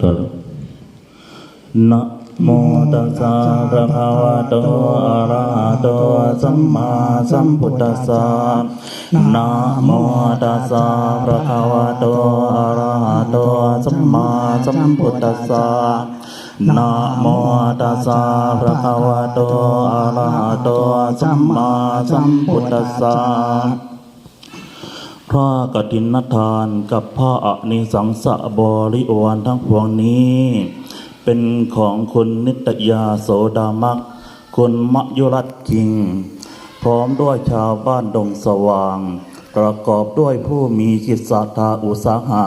ต่อนะโมตัสสะภะคะวะโตอะระหะโตสัมมาสัมพุทธัสสะนะโมตัสสะภะคะวะโตอะระหะโตสัมมาสัมพุทธัสสะนะโมตัสสะภะคะวะโตอะระหะโตสัมมาสัมพุทธัสสะ พระกฐินทานกับพระอนิสังสะบริวารทั้งพวงนี้ เป็นของคุณนิตยาโสดามักคุณมยุรัตคิง พร้อมด้วยชาวบ้านดงสว่าง ประกอบด้วยผู้มีจิตศรัทธาอุตสาหะ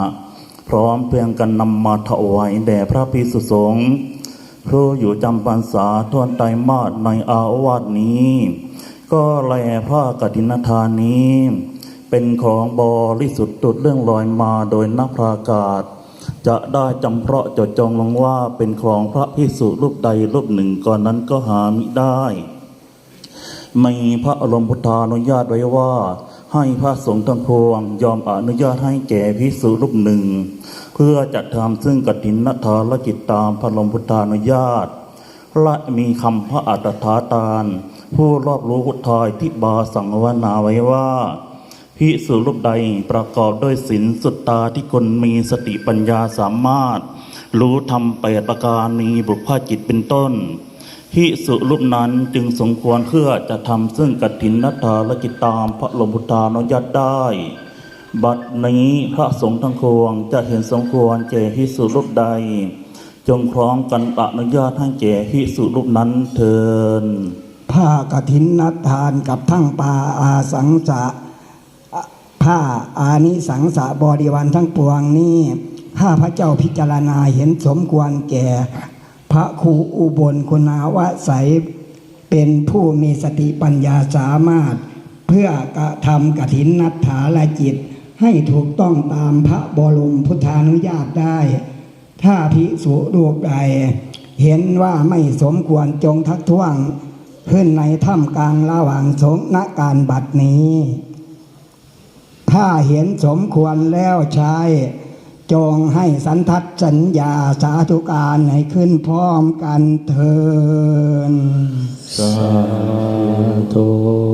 พร้อมเพียงกันนำมาถวายแด่พระพิสุสงฆ์ผู้อยู่จำพรรษาทวนไตรมาสในอาวาสนี้ ก็แลพระกฐินทานนี้ เป็นของบริสุทธิ์ตุดเรื่องลอยมาโดยนักพรากาศ จะได้จำเพาะจดจองลงว่าเป็นของพระพิสุรูปใดรูปหนึ่งก่อนนั้นก็หามิได้มีพระอรมพุทธานุญาตไว้ว่า ให้พระสงฆ์ทั้งพวงยอมอนุญาตให้แก่พิสุรูปหนึ่ง เพื่อจะทำซึ่งกฐินนทานและกิจตามพระอรมพุทธานุญาตและมีคำพระอัตถาตานผู้รอบรู้พุทธายที่บาสังวนาไว้ว่า พิสุรูปใดประกอบด้วยศีลสุตตาที่คนมีสติปัญญาสามารถ รู้ทำแปดประการมีบุพจิตเป็นต้นพิสุรูปนั้นจึงสมควรเพื่อจะทำซึ่งกฐินนัทาและกิจตามพระลมพุทธานุญาตได้ บัดนี้พระสงฆ์ทั้งควงจะเห็นสมควรแก่พิสุรูปใด จงพร้อมกันอนุญาตให้แก่พิสุรูปนั้นเทินผ้ากฐินนัทานกับทั้งปาอาสังสะ อะผ้าอานิสังสะบริวารทั้งปวงนี้ข้าพระเจ้าพิจารณาเห็นสมควรแก่ พระครูอุบลคุณาวะใสเป็นผู้มีสติปัญญาสามารถ เพื่อกระทำกฐินนัดถาละจิต ให้ถูกต้องตามพระบรมพุทธานุญาตได้ ถ้าภิกษุรูปใดเห็นว่าไม่สมควรจงทักท้วง ขึ้นในถ้ำกลางระหว่างสงฆ์ณการบัดนี้ ถ้าเห็นสมควรแล้วใช้ จงให้สันทัดสัญญาสาธุการให้ขึ้นพร้อมกันเถินสาธุ